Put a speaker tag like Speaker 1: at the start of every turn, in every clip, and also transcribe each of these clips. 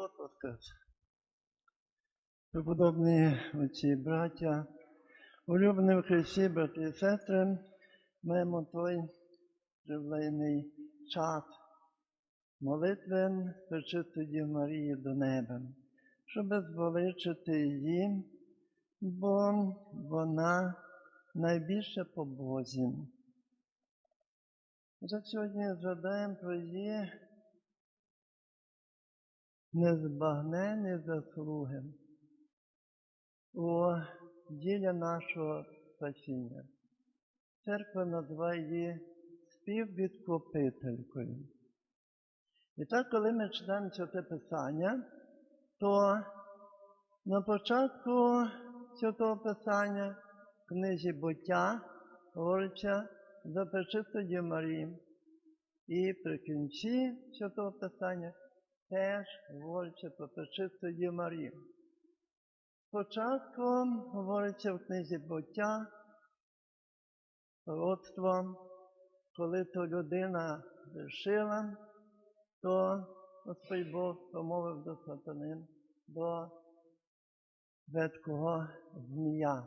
Speaker 1: Воскрес! Преподобні отці браття, улюблені в Христі, брати і сестри, маємо той живлений час молитви Пречистої Марії до неба, щоб звеличити її, бо вона найбільше по Бозі. Вже сьогодні згадаємо про її незбагненні заслуги у ділі нашого спасіння. Церква називає її співвідкупителькою. І так, коли ми читаємо це Писання, то на початку цього Писання в книзі буття говориться за Пречистою Марії. І при кінці цього Писання теж говориться про Пречистою Марію. Спочатку говориться в книзі буття, пророцтво, коли то людина вирішила, то Господь Бог промовив до сатани, до веткого змія.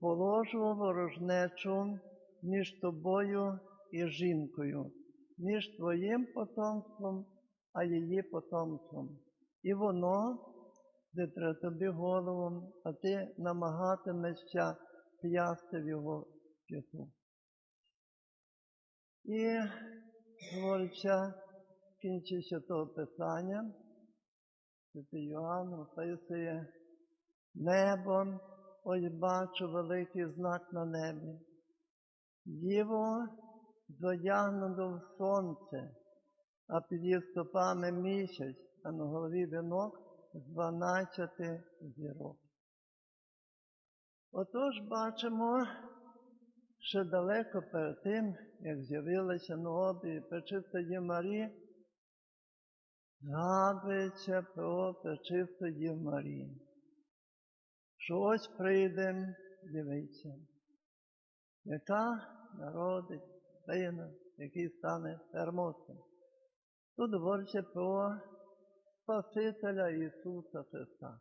Speaker 1: Положу ворожнечу між тобою і жінкою, між твоїм потомством, а її потомством. І воно витре тобі голову, а ти намагатимешся п'ясти в його п'яту. І говориться в кінці святого Писання, Святий Йоанн описує небо, ось бачу великий знак на небі. Діво зодягнуто в сонце, а під її стопами місяць, а на голові вінок з дванадцяти зірок. Отож бачимо, що далеко перед тим, як з'явилася на обрії Пречистої Марії, згадується про Пречистої Марії. Що ось прийде, дивиться, яка народить сина, який стане термосом. Тут говориться про Спасителя Ісуса Христа.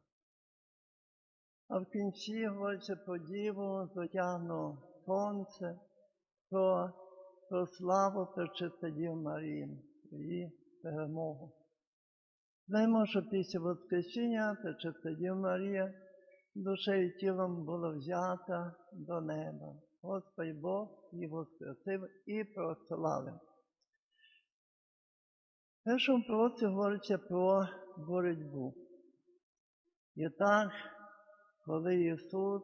Speaker 1: А в кінці говориться про Діву, зодягну сонце, про, про славу Пречистої Марії, її перемогу. Знаємо, що після Воскресіння Пречистої Марія душею тілом була взята до неба. Господь Бог її воскресив і прославив. Першому пророці говориться про боротьбу. І так, коли Ісус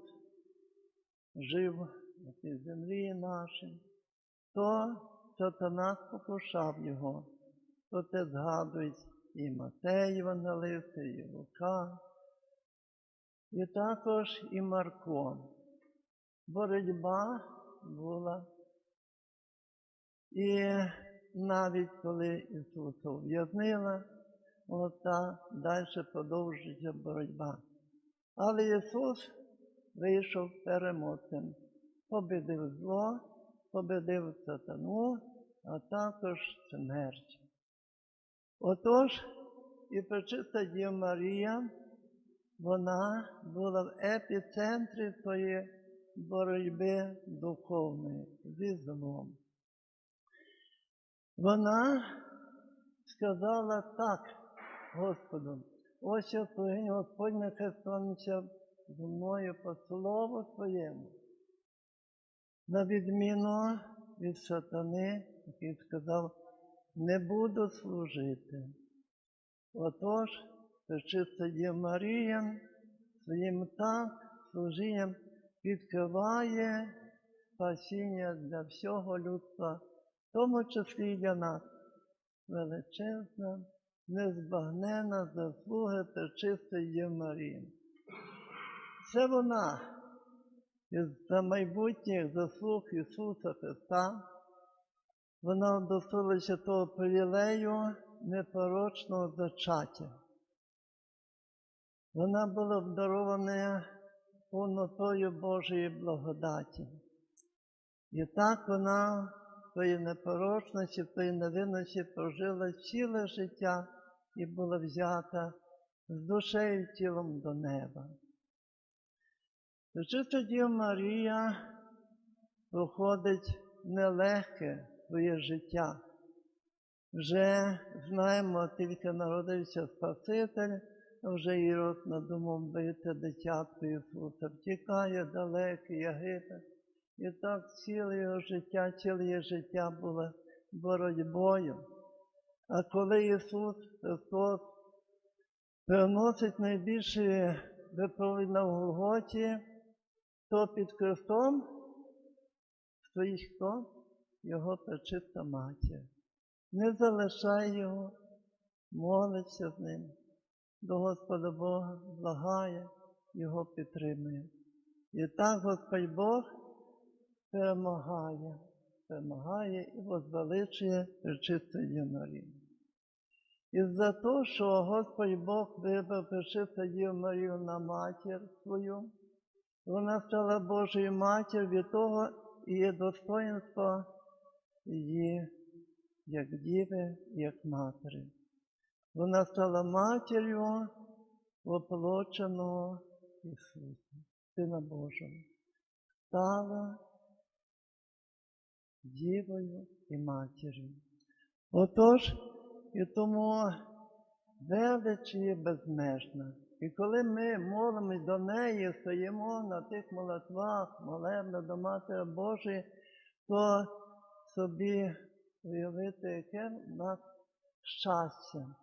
Speaker 1: жив на цій землі нашій, то сатана спокушав Його. То це згадують і Матей Євангелист, і Лука, і також і Марко. Боротьба була. І навіть коли Ісуса ув'язнила, та далі продовжується боротьба. Але Ісус вийшов переможцем, победив зло, победив сатану, а також смерть. Отож, і пречиста Дія Марія, вона була в епіцентрі тої боротьби духовної зі злом. Вона сказала так Господу, ось я Господь нехай станеться зі мною по слову Твоєму. На відміну від сатани, який сказав, не буду служити. Отож, Пречиста Дія Марія своїм так служінням відкриває спасіння для всього людства, тому числі для нас. Величезна, незбагнена заслуга Пречистої Марії. Це вона із за майбутніх заслуг Ісуса Христа. Вона удостоїлася того привілею непорочного зачаття. Вона була обдарована повнотою Божої благодаті. І так вона своїй непорочності, своїй невинності прожила ціле життя і була взята з душею тілом до неба. Чиста Діва Марія проходить нелегке своє життя. Вже знаємо, тільки народився Спаситель, вже Ірод надумав бити дитятко Ісуса, втікає далекий Єгипет. І так ціле його життя, ціле його життя було боротьбою. А коли Ісус Христос переносить найбільші виправи на Голготі, то під крестом стоїть хто? Його пречиста матір. Не залишай його, молиться з ним, до Господа Бога, благає, його підтримує. І так Господь Бог перемагає, перемагає і возвеличує пречисту Діву Марію. І за те, що Господь Бог вибрав пречисту Діву Марію на матір свою, вона стала Божою матір, від того і достоинство її як діви, як матері. Вона стала матір'ю воплоченого Ісуса, Сина Божого. Стала дівою і матір'ю. Отож, і тому велич є безмежна. І коли ми молимось до неї, стоїмо на тих молитвах, молебно до Матері Божої, то собі уявити, яке в нас щастя,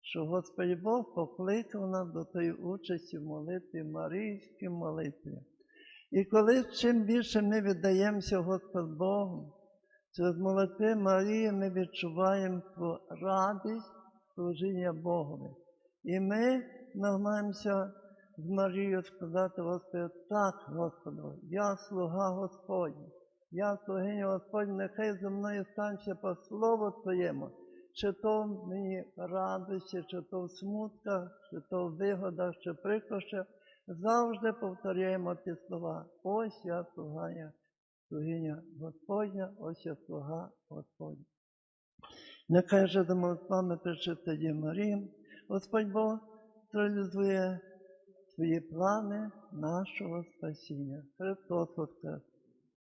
Speaker 1: що Господь Бог покликав нас до тої участі в молитві, Марійській молитві. І коли чим більше ми віддаємося Господь Богу, через молитви Марії ми відчуваємо ту радість служіння Богові. І ми намагаємося з Марією сказати Господи, так, Господу, я слуга Господня, я слугиня Господня, нехай зі мною станеться по слову Твоєму, чи то в мені радості, чи то в смутках, чи то в вигодах, чи прикрощах, завжди повторяємо ті слова. Ось я слугання, слугиня Господня, ось я слуга Господня. Нехай же з вами причиста Дія Марії, Господь Бог реалізує свої плани нашого спасіння. Христос Воскрес!